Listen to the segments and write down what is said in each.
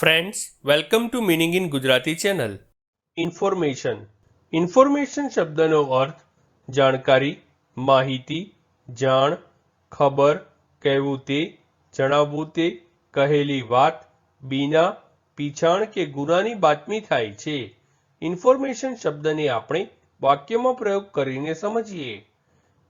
Friends welcome to meaning in Gujarati channel information information શબ્દનો અર્થ જાણકારી, માહિતી, જાણ, ખબર કહેવું તે જણાવવું તે કહેલી વાત, બીના, પીછાણ કે ગુનાની બાતમી થાય છે. ઇન્ફોર્મેશન શબ્દને આપણે વાક્યમાં પ્રયોગ કરીને સમજીએ.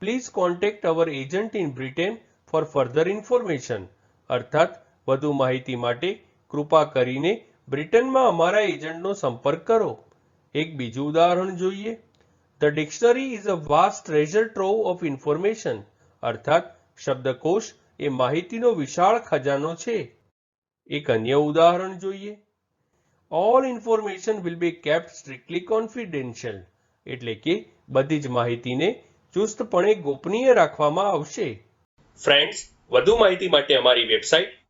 Please contact our agent in Britain for further information અર્થાત, વધુ માહિતી માટે કૃપા કરીને બ્રિટનમાં અમારા એજન્ટનો સંપર્ક કરો. એક બીજું ઉદાહરણ જોઈએ. The dictionary is a vast treasure trove of information અર્થાત, શબ્દકોશ એ માહિતીનો વિશાળ ખજાનો છે. એક અન્ય ઉદાહરણ જોઈએ. All information will be kept strictly confidential એટલે કે બધી જ માહિતીને ચુસ્તપણે ગોપનીય રાખવામાં આવશે. ફ્રેન્ડ્સ વધુ માહિતી માટે અમારી website